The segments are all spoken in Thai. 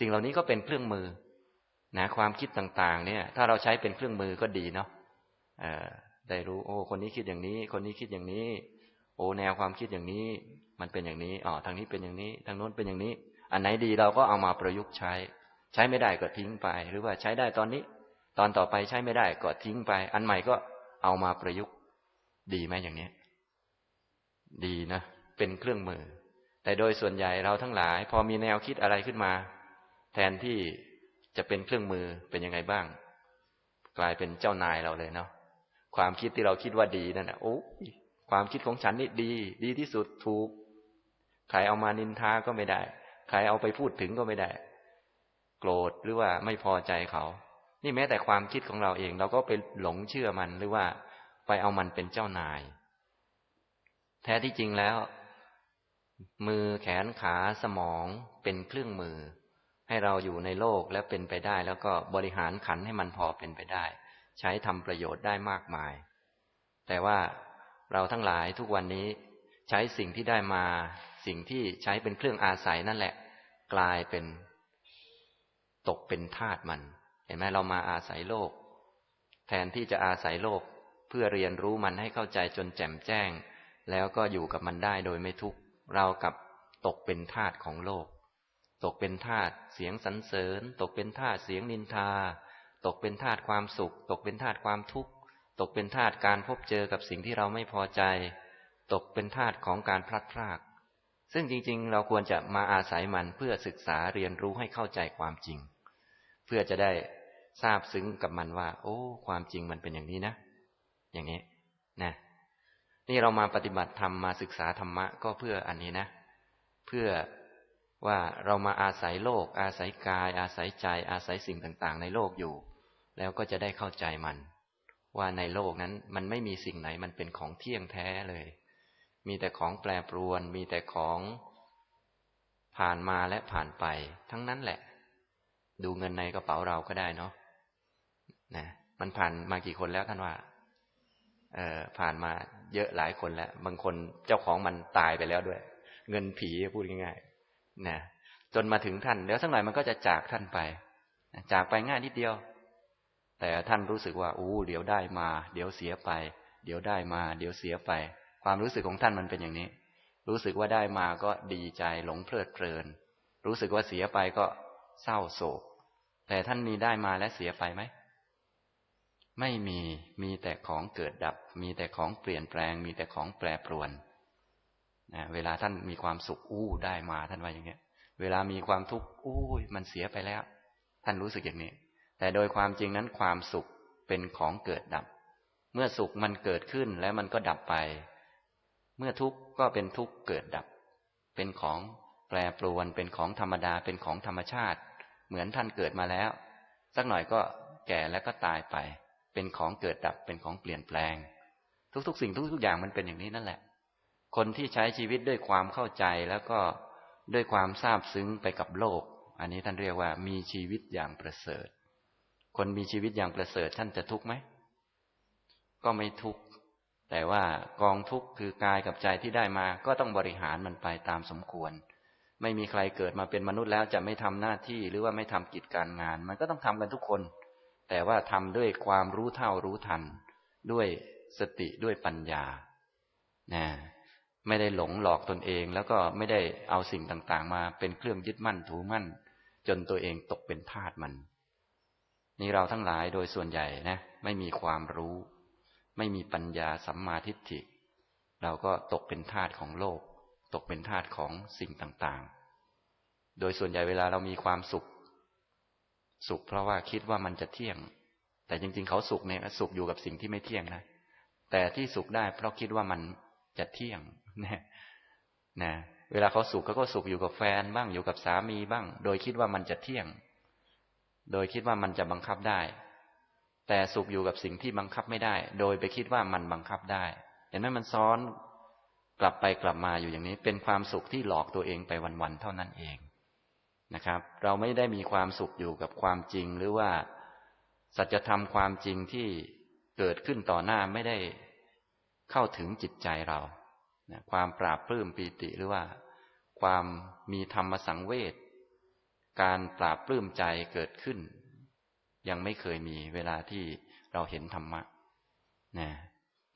สิ่งเหล่านี้ก็เป็นเครื่องมือนะความคิดต่าง ๆ เนี่ย ถ้าเราใช้เป็นเครื่องมือก็ดีเนาะได้รู้ โอ้ คนนี้คิดอย่างนี้ คนนี้คิดอย่างนี้ โอ้แนวความคิดอย่างนี้ มันเป็นอย่างนี้อ๋อทางนี้เป็นอย่างนี้ทางโน้นเป็นอย่างนี้ อันไหนดีเราก็เอามาประยุกต์ใช้ ใช้ไม่ได้ก็ทิ้งไป หรือว่าใช้ได้ตอนนี้ ตอนต่อไปใช้ไม่ได้ก็ทิ้งไป อันใหม่ก็เอามาประยุกต์ดีไหมอย่างนี้ดีนะเป็นเครื่องมือ แต่โดยส่วนใหญ่เราทั้งหลาย พอมีแนวคิดอะไรขึ้นมา แทนที่จะเป็นเครื่องมือเป็นยังไงบ้าง กลายเป็นเจ้านายเราเลยเนาะความคิดที่เราคิดว่าดีนั่นนะโอ้ความคิดของฉันนี่ดี ดีที่สุดถูกใครเอามานินทาก็ไม่ได้ใครเอาไปพูดถึงก็ไม่ได้ โกรธหรือว่าไม่พอใจเขา นี่แม้แต่ความคิดของเราเอง เราก็ไปหลงเชื่อมันหรือว่าไปเอามันเป็นเจ้านาย แท้ที่จริงแล้ว มือแขนขาสมองเป็นเครื่องมือ ให้เราอยู่ในโลกและเป็นไปได้ แล้วก็บริหารขันให้มันพอเป็นไปได้ ใช้ทำประโยชน์ได้มากมาย แต่ว่าเราทั้งหลายทุกวันนี้ใช้สิ่งที่ได้มาสิ่งที่ใช้เป็นเครื่องอาศัยนั่นแหละ กลายเป็นตกเป็นทาสมัน เห็นไหมเรามาอาศัยโลก แทนที่จะอาศัยโลกเพื่อเรียนรู้มันให้เข้าใจจนแจ่มแจ้ง แล้วก็อยู่กับมันได้โดยไม่ทุกข์เรากับตกเป็นทาสของโลก ตกเป็นทาสเสียงสรรเสริญ ตกเป็นทาสเสียงนินทา ตกเป็นธาตุความสุข ตกเป็นธาตุความทุกข์ ตกเป็นธาตุการพบเจอกับสิ่งที่เราไม่พอใจ ตกเป็นธาตุของการพลัดพราก ซึ่งจริงๆ เราควรจะมาอาศัยมันเพื่อศึกษาเรียนรู้ให้เข้าใจความจริง เพื่อจะได้ทราบซึ้งกับมันว่า โอ้ ความจริงมันเป็นอย่างนี้นะ อย่างนี้นะนี่เรามาปฏิบัติธรรมมาศึกษาธรรมะก็เพื่ออันนี้นะ เพื่อ ว่าเรามาอาศัยโลก อาศัยกาย อาศัยใจ อาศัยสิ่งต่างๆ ในโลกอยู่ แล้วก็จะได้เข้าใจมัน ว่าในโลกนั้นมันไม่มีสิ่งไหนมันเป็นของเที่ยงแท้เลย มีแต่ของแปรปรวน มีแต่ของ ผ่านมาและผ่านไป ทั้งนั้นแหละ ดูเงินในกระเป๋าเราก็ได้เนาะนะมันผ่านมากี่คนแล้วท่านว่า เออผ่านมาเยอะหลายคนแล้ว บางคนเจ้าของมันตายไปแล้วด้วย เงินผีพูดง่ายๆ นะจนมาถึงท่านแล้วสักหน่อยมันก็จะจากท่านไปจากไปง่ายนิดเดียว แต่ท่านรู้สึกว่าอู้เดี๋ยวได้มา เดี๋ยวเสียไป เดี๋ยวได้มา เดี๋ยวเสียไป ความรู้สึกของท่านมันเป็นอย่างนี้ รู้สึกว่าได้มาก็ดีใจหลงเพลิดเพลิน รู้สึกว่าเสียไปก็เศร้าโศก แต่ท่านมีได้มาและเสียไปไหมไม่มีมีแต่ของเกิดดับ มีแต่ของเปลี่ยนแปลง มีแต่ของแปรปรวน นะเวลาท่านมีความสุขอู้ได้มาท่านว่าอย่างเงี้ย เวลามีความทุกข์อู้มันเสียไปแล้ว ท่านรู้สึกอย่างนี้ แต่โดยความจริงนั้นความสุขเป็นของเกิดดับ เมื่อสุขมันเกิดขึ้นแล้วมันก็ดับไป เมื่อทุกข์ก็เป็นทุกข์เกิดดับ เป็นของแปรปรวนเป็นของธรรมดาเป็นของธรรมชาติ เหมือนท่านเกิดมาแล้ว สักหน่อยก็แก่แล้วก็ตายไป เป็นของเกิดดับเป็นของเปลี่ยนแปลง ทุกๆ สิ่งทุกๆอย่างมันเป็นอย่างนี้นั่นแหละ คนที่ใช้ชีวิตด้วยความเข้าใจแล้วก็ด้วยความซาบซึ้งไปกับโลก อันนี้ท่านเรียกว่ามีชีวิตอย่างประเสริฐ คนมีชีวิตอย่างประเสริฐท่านจะทุกข์ไหม ก็ไม่ทุกข์ แต่ว่ากองทุกข์คือกายกับใจที่ได้มา ก็ต้องบริหารมันไปตามสมควร ไม่มีใครเกิดมาเป็นมนุษย์แล้วจะไม่ทำหน้าที่หรือว่าไม่ทำกิจการงาน มันก็ต้องทำกันทุกคน แต่ว่าทำด้วยความรู้เท่ารู้ทัน ด้วยสติด้วยปัญญานะ ไม่ได้หลงหลอกตนเอง แล้วก็ไม่ได้เอาสิ่งต่างๆ มาเป็นเครื่องยึดมั่นถือมั่น จนตัวเองตกเป็นทาสมัน นี่เราทั้งหลายโดยส่วนใหญ่นะ ไม่มีความรู้ ไม่มีปัญญาสัมมาทิฏฐิ เราก็ตกเป็นทาสของโลก ตกเป็นทาสของสิ่งต่างๆ โดยส่วนใหญ่เวลาเรามีความสุข สุขเพราะว่าคิดว่ามันจะเที่ยง แต่จริง ๆ เขาสุขเนี่ยสุขอยู่กับสิ่งที่ไม่เที่ยงนะแต่ที่สุขได้เพราะคิดว่ามันจะเที่ยงนะนะเวลาเขาสุขเขาก็สุขอยู่กับแฟนบ้างอยู่กับสามีบ้าง โดยคิดว่ามันจะเที่ยง โดยคิดว่ามันจะบังคับได้ แต่สุขอยู่กับสิ่งที่บังคับไม่ได้ โดยไปคิดว่ามันบังคับได้ เห็นไหมมันซ้อนกลับไปกลับมาอยู่อย่างนี้ เป็นความสุขที่หลอกตัวเองไปวันๆเท่านั้นเองนะครับ เราไม่ได้มีความสุขอยู่กับความจริง หรือว่าสัจธรรมความจริงที่เกิดขึ้นต่อหน้าไม่ได้เข้าถึงจิตใจเรา ความปราบปลื้มปีติหรือว่า ความมีธรรมสังเวชการปราบปลื้มใจเกิดขึ้น ยังไม่เคยมีเวลาที่เราเห็นธรรมะนะ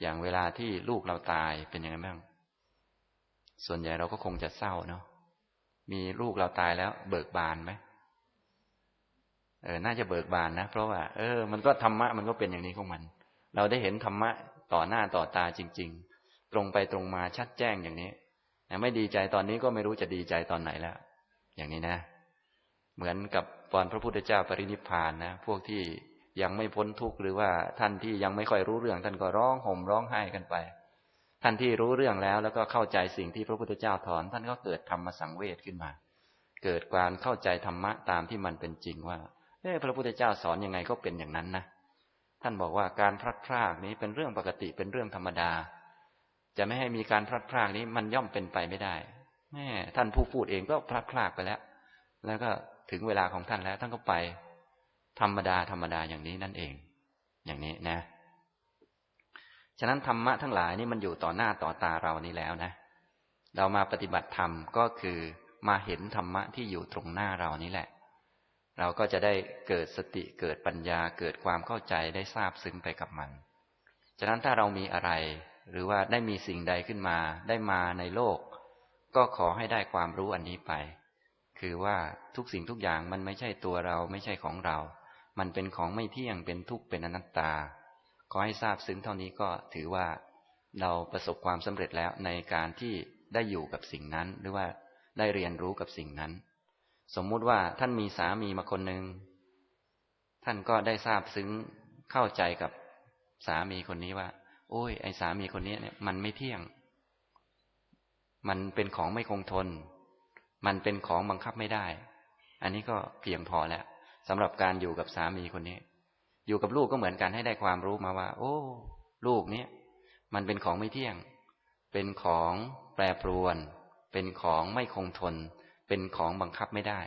อย่างเวลาที่ลูกเราตายเป็นยังไงบ้าง ส่วนใหญ่เราก็คงจะเศร้าเนาะมีลูกเราตายแล้ว เบิกบานไหมเออ น่าจะเบิกบานนะ เพราะว่า เออ มันก็ธรรมะมันก็เป็นอย่างนี้ของมัน เราได้เห็นธรรมะต่อหน้าต่อตาจริง ๆ ตรงไปตรงมาชัดแจ้งอย่างนี้ไม่ดีใจตอนนี้ก็ไม่รู้จะดีใจตอนไหนแล้วอย่างนี้นะ เหมือนกับตอนพระพุทธเจ้าปรินิพพานนะพวกที่ยังไม่พ้นทุกข์หรือว่าท่านที่ยังไม่ค่อยรู้เรื่องท่านก็ร้องห่มร้องไห้กันไป ท่านที่รู้เรื่องแล้วแล้วก็เข้าใจสิ่งที่พระพุทธเจ้าถอน ท่านก็เกิดธรรมสังเวชขึ้นมา เกิดการเข้าใจธรรมะตามที่มันเป็นจริงว่าเออพระพุทธเจ้าสอนยังไงก็เป็นอย่างนั้นนะท่านบอกว่าการพลัดพรากนี้เป็นเรื่องปกติเป็นเรื่องธรรมดา จะไม่ให้มีการพลัดพรากนี้มันย่อมเป็นไปไม่ได้แม่ท่านผู้พูดเองก็พลัดพรากไปแล้ว แล้วก็ถึงเวลาของท่านแล้วท่านก็ไป ธรรมดาธรรมดาอย่างนี้นั่นเอง อย่างนี้นะ ฉะนั้นธรรมะทั้งหลายนี่มันอยู่ต่อหน้าต่อตาเรานี้แล้วนะ เรามาปฏิบัติธรรมก็คือมาเห็นธรรมะที่อยู่ตรงหน้าเรานี้แหละ เราก็จะได้เกิดสติเกิดปัญญาเกิดความเข้าใจได้ทราบซึ้งไปกับมัน ฉะนั้นถ้าเรามีอะไร หรือว่าได้มีสิ่งใดขึ้นมา ได้มาในโลก ก็ขอให้ได้ความรู้อันนี้ไป คือว่าทุกสิ่งทุกอย่างมันไม่ใช่ตัวเราไม่ใช่ของเรา มันเป็นของไม่เที่ยงเป็นทุกข์เป็นอนัตตา ขอให้ทราบซึ้งเท่านี้ก็ถือว่าเราประสบความสำเร็จแล้วในการที่ได้อยู่กับสิ่งนั้น หรือว่าได้เรียนรู้กับสิ่งนั้น สมมุติว่าท่านมีสามีมาคนหนึ่งท่านก็ได้ทราบซึ้งเข้าใจกับสามีคนนี้ว่า โอ้ย ไอ้สามีคนนี้เนี่ย มันไม่เที่ยง มันเป็นของไม่คงทน มันเป็นของบังคับไม่ได้ อันนี้ก็เพียงพอแล้วสำหรับการอยู่กับสามีคนนี้ อยู่กับลูกก็เหมือนกันให้ได้ความรู้มาว่า โอ้ ลูกเนี้ยมันเป็นของไม่เที่ยง เป็นของแปรปรวน เป็นของไม่คงทน เป็นของบังคับไม่ได้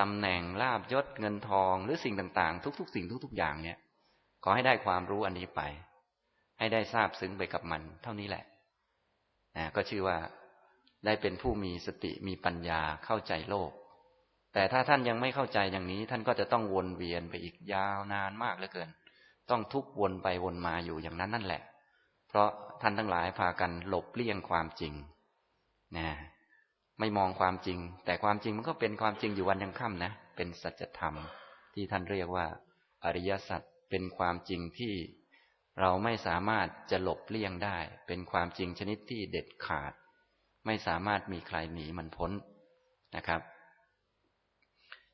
ตำแหน่งลาบยศเงินทองหรือสิ่งต่างๆ ทุก ๆ สิ่งทุก ๆ อย่างเนี่ย ขอให้ได้ความรู้อันนี้ไป ให้ได้ทราบซึ้งไปกับมัน เท่านี้แหละนะก็ชื่อว่าได้เป็นผู้มีสติมีปัญญาเข้าใจโลก แต่ถ้าท่านยังไม่เข้าใจอย่างนี้ ท่านก็จะต้องวนเวียนไปอีกยาวนานมากเหลือเกิน ต้องทุกวนไปวนมาอยู่อย่างนั้นนั่นแหละ เพราะท่านทั้งหลายพากันหลบเลี่ยงความจริงนะไม่มองความจริง แต่ความจริงมันก็เป็นความจริงอยู่วันยังค่ำนะ เป็นสัจธรรมที่ท่านเรียกว่า อริยสัจเป็นความจริงที่ เราไม่สามารถจะหลบเลี่ยงได้ เป็นความจริงชนิดที่เด็ดขาด ไม่สามารถมีใครหนีมันพ้นนะครับ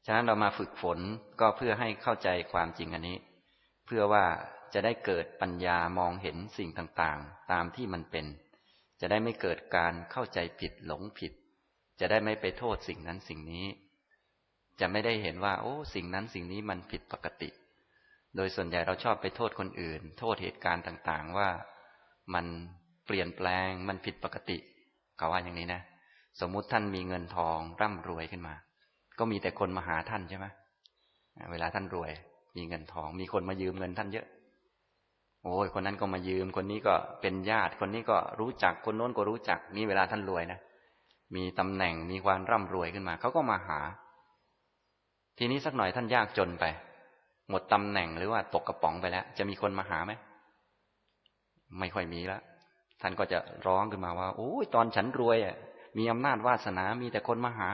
ฉะนั้นเรามาฝึกฝนก็เพื่อให้เข้าใจความจริงอันนี้ เพื่อว่าจะได้เกิดปัญญามองเห็นสิ่งต่างๆ ตามที่มันเป็น จะได้ไม่เกิดการเข้าใจผิดหลงผิด จะได้ไม่ไปโทษสิ่งนั้นสิ่งนี้ จะไม่ได้เห็นว่า โอ้ สิ่งนั้นสิ่งนี้มันผิดปกติ โดยส่วนใหญ่เราชอบไปโทษคนอื่น โทษเหตุการณ์ต่างๆ ว่ามันเปลี่ยนแปลงมันผิดปกติเขาว่าอย่างนี้นะ สมมุติท่านมีเงินทองร่ำรวยขึ้นมา ก็มีแต่คนมาหาท่านใช่ไหมเวลาท่านรวย มีเงินทอง มีคนมายืมเงินท่านเยอะ โอ้ยคนนั้นก็มายืม คนนี้ก็เป็นญาติ คนนี้ก็รู้จักคนโน้นก็รู้จัก นี่เวลาท่านรวยนะมีตำแหน่งมีความร่ำรวยขึ้นมาเขาก็มาหา ทีนี้สักหน่อยท่านยากจนไป หมดตำแหน่งหรือว่าตกกระป๋องไปแล้ว จะมีคนมาหาไหมไม่ค่อยมีแล้วท่านก็จะร้องขึ้นมาว่าโอ้ยตอนฉันรวยอะ มีอำนาจวาสนามีแต่คนมาหา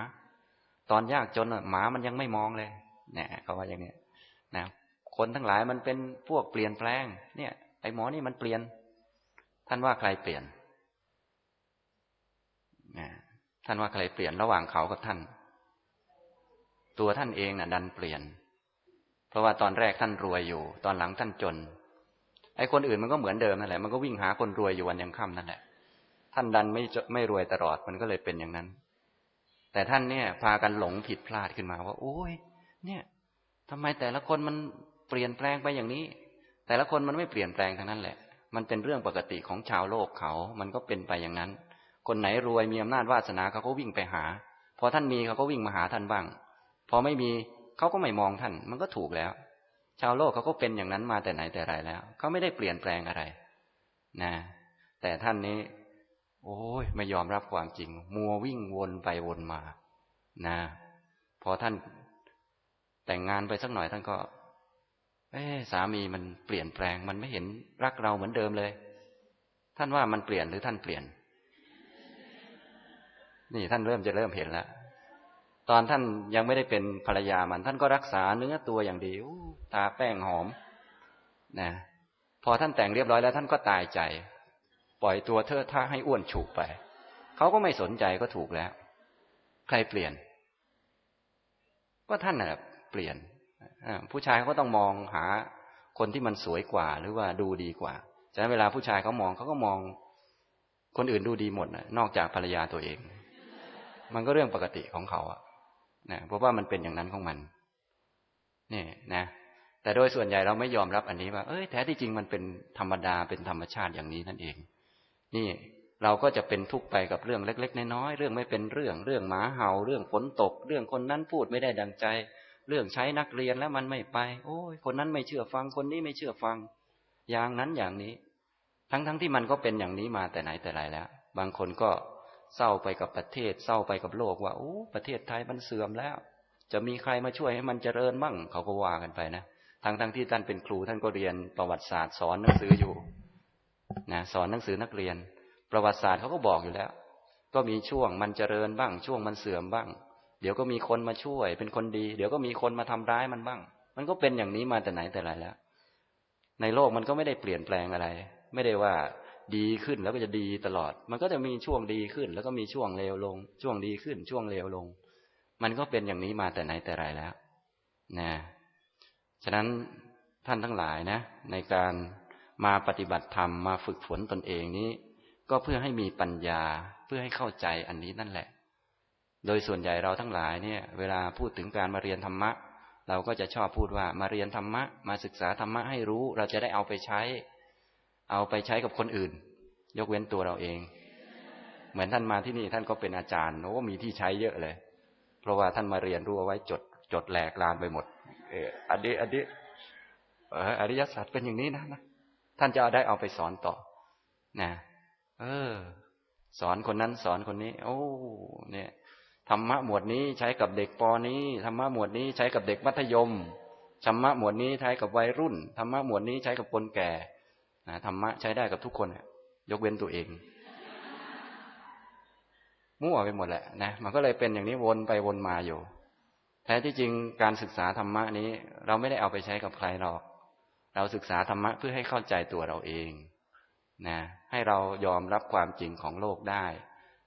ตอนยากจนหมามันยังไม่มองเลยเนี่ยเขาว่าอย่างนี้นะคนทั้งหลายมันเป็นพวกเปลี่ยนแปลง เนี่ยไอ้หมอนี่มันเปลี่ยน ท่านว่าใครเปลี่ยนนะท่านว่าใครเปลี่ยนระหว่างเขากับท่าน ตัวท่านเองนะ่ะ ดันเปลี่ยน เพราะว่าตอนแรกท่านรวยอยู่ ตอนหลังท่านจน ไอ้คนอื่นมันก็เหมือนเดิมนั่นแหละ มันก็วิ่งหาคนรวยอยู่วันยังค่ำนั่นแหละ ท่านดันไม่ไม่รวยตลอด มันก็เลยเป็นอย่างนั้น แต่ท่านเนี่ย พากันหลงผิดพลาดขึ้นมาว่า โอ้ย เนี่ยทำไมแต่ละคนมันเปลี่ยนแปลงไปอย่างนี้ แต่ละคนมันไม่เปลี่ยนแปลงทั้งนั้นแหละ มันเป็นเรื่องปกติของชาวโลกเขา มันก็เป็นไปอย่างนั้น คนไหนรวยมีอำนาจวาสนาเขาก็วิ่งไปหา พอท่านมีเขาก็วิ่งมาหาท่านบ้าง พอไม่มี เขาก็ไม่มองท่าน มันก็ถูกแล้ว ชาวโลกเขาก็เป็นอย่างนั้นมาแต่ไหนแต่ไรแล้วเขาไม่ได้เปลี่ยนแปลงอะไร นะ แต่ท่านนี้ โอ้ยไม่ยอมรับความจริง มัววิ่งวนไปวนมา นะ พอท่านแต่งงานไปสักหน่อยท่านก็ เอ๊ะสามีมันเปลี่ยนแปลง มันไม่เห็นรักเราเหมือนเดิมเลย ท่านว่ามันเปลี่ยนหรือท่านเปลี่ยน นี่ท่านเริ่มจะเริ่มเห็นแล้ว ตอนท่านยังไม่ได้เป็นภรรยามัน ท่านก็รักษาเนื้อตัวอย่างดีอู้ทาแป้งหอมนะพอท่านแต่งเรียบร้อยแล้วท่านก็ตายใจ ปล่อยตัวเธอท่าให้อ้วนฉุกไป เขาก็ไม่สนใจก็ถูกแล้ว ใครเปลี่ยน ก็ท่านน่ะเปลี่ยนผู้ชายเขาก็ต้องมองหาคนที่มันสวยกว่า หรือว่าดูดีกว่าฉะนั้นเวลาผู้ชายเขามองเขาก็มอง คนอื่นดูดีหมดนะนอกจากภรรยาตัวเอง มันก็เรื่องปกติของเขาอะ นะเพราะว่ามันเป็นอย่างนั้นของมันนี่นะ แต่โดยส่วนใหญ่เราไม่ยอมรับอันนี้ว่า เอ้ยแท้ที่จริงมันเป็นธรรมดาเป็นธรรมชาติอย่างนี้นั่นเอง นี่เราก็จะเป็นทุกข์ไปกับเรื่องเล็ก ๆ น้อยๆเรื่องไม่เป็นเรื่องเรื่องหมาเห่า เรื่องฝนตก เรื่องคนนั้นพูดไม่ได้ดังใจ เรื่องใช้นักเรียนแล้วมันไม่ไป โอ้ยคนนั้นไม่เชื่อฟังคนนี้ไม่เชื่อฟัง อย่างนั้นอย่างนี้ ทั้งๆทที่มันก็เป็นอย่างนี้มาแต่ไหนแต่ไรแล้ว บางคนก็ เศร้าไปกับประเทศ เศร้าไปกับโลกว่าโอ้ประเทศไทยมันเสื่อมแล้ว จะมีใครมาช่วยให้มันเจริญมั่ง เขาก็ว่ากันไปนะทั้งๆทที่ท่านเป็นครูท่านก็เรียนประวัติศาสตร์สอนหนังสืออยู่นะสอนหนังสือนักเรียน ประวัติศาสตร์เขาก็บอกอยู่แล้ว ก็มีช่วงมันเจริญบ้าง ช่วงมันเสื่อมบ้าง เดี๋ยวก็มีคนมาช่วย เป็นคนดี เดี๋ยวก็มีคนมาทำร้ายมันบ้าง มันก็เป็นอย่างนี้มาแต่ไหนแต่ไรแล้ว ในโลกมันก็ไม่ได้เปลี่ยนแปลงอะไร ไม่ได้ว่า ดีขึ้นแล้วก็จะดีตลอด มันก็จะมีช่วงดีขึ้น แล้วก็มีช่วงเลวลง ช่วงดีขึ้น ช่วงเลวลง มันก็เป็นอย่างนี้มาแต่ไหนแต่ไรแล้วนะฉะนั้นท่านทั้งหลายนะ ในการมาปฏิบัติธรรมมาฝึกฝนตนเองนี้ ก็เพื่อให้มีปัญญาเพื่อให้เข้าใจอันนี้นั่นแหละ โดยส่วนใหญ่เราทั้งหลายเนี่ย เวลาพูดถึงการมาเรียนธรรมะ เราก็จะชอบพูดว่ามาเรียนธรรมะ มาศึกษาธรรมะให้รู้ เราจะได้เอาไปใช้ เอาไปใช้กับคนอื่น ยกเว้นตัวเราเอง เหมือนท่านมาที่นี่ท่านก็เป็นอาจารย์โอ้มีที่ใช้เยอะเลย เพราะว่าท่านมาเรียนรู้เอาไว้จดจดแหลกลานไปหมด เอออันนี้อันนี้เอออริยสัจเป็นอย่างนี้นะนะท่านจะเอาได้เอาไปสอนต่อ นะ เออ สอนคนนั้นสอนคนนี้ โอ้ เนี่ยธรรมะหมวดนี้ใช้กับเด็กปอนี้ธรรมะหมวดนี้ใช้กับเด็กมัธยมธรรมะหมวดนี้ใช้กับวัยรุ่นธรรมะหมวดนี้ใช้กับคนแก่ นะธรรมะใช้ได้กับทุกคนยกเว้นตัวเอง มั่วไปหมดแหละนะมันก็เลยเป็นอย่างนี้วนไปวนมาอยู่แท้ที่จริงการศึกษาธรรมะนี้ เราไม่ได้เอาไปใช้กับใครหรอก เราศึกษาธรรมะเพื่อให้เข้าใจตัวเราเองนะให้เรายอมรับความจริงของโลกได้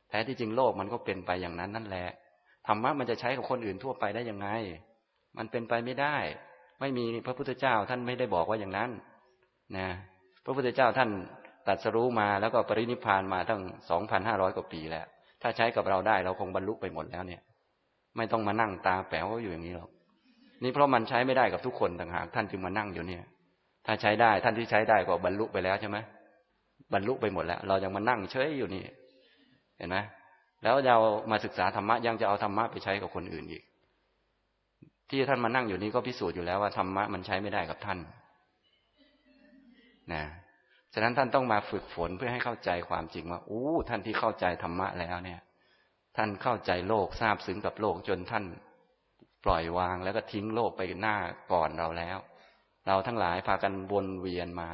แท้ที่จริงโลกมันก็เป็นไปอย่างนั้นนั่นแหละธรรมะมันจะใช้กับคนอื่นทั่วไปได้ยังไง มันเป็นไปไม่ได้ ไม่มีพระพุทธเจ้าท่านไม่ได้บอกว่าอย่างนั้น นะ พระพุทธเจ้าท่านตรัสรู้มาแล้วก็ปรินิพพานมาตั้งสองพันห้าร้อยกว่าปีแล้ว ถ้าใช้กับเราได้เราคงบรรลุไปหมดแล้วเนี่ย ไม่ต้องมานั่งตาแป๋วอยู่อย่างนี้หรอกนี่เพราะมันใช้ไม่ได้กับทุกคนต่างหากท่านจึงมานั่งอยู่เนี่ย ถ้าใช้ได้ท่านที่ใช้ได้ก็บรรลุไปแล้วใช่ไหมบรรลุไปหมดแล้ว เรายังมานั่งเฉยอยู่นี่ เห็นไหมแล้วเรามาศึกษาธรรมะยังจะเอาธรรมะไปใช้กับคนอื่นอีก ที่ท่านมานั่งอยู่นี้ก็พิสูจน์อยู่แล้วว่าธรรมะมันใช้ไม่ได้กับท่าน นะฉะนั้นท่านต้องมาฝึกฝนเพื่อให้เข้าใจความจริงว่าอู้ท่านที่เข้าใจธรรมะแล้วเนี่ย ท่านเข้าใจโลกทราบซึ้งกับโลกจนท่านปล่อยวางแล้วก็ทิ้งโลกไปหน้าก่อนเราแล้ว เราทั้งหลายพากันวนเวียนมา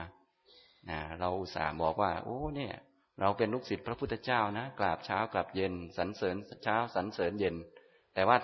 นะเราอุตส่าห์บอกว่า โอ้เนี่ย เราเป็นลูกศิษย์พระพุทธเจ้านะกราบเช้ากราบเย็น สรรเสริญเช้าสรรเสริญเย็น แต่ว่า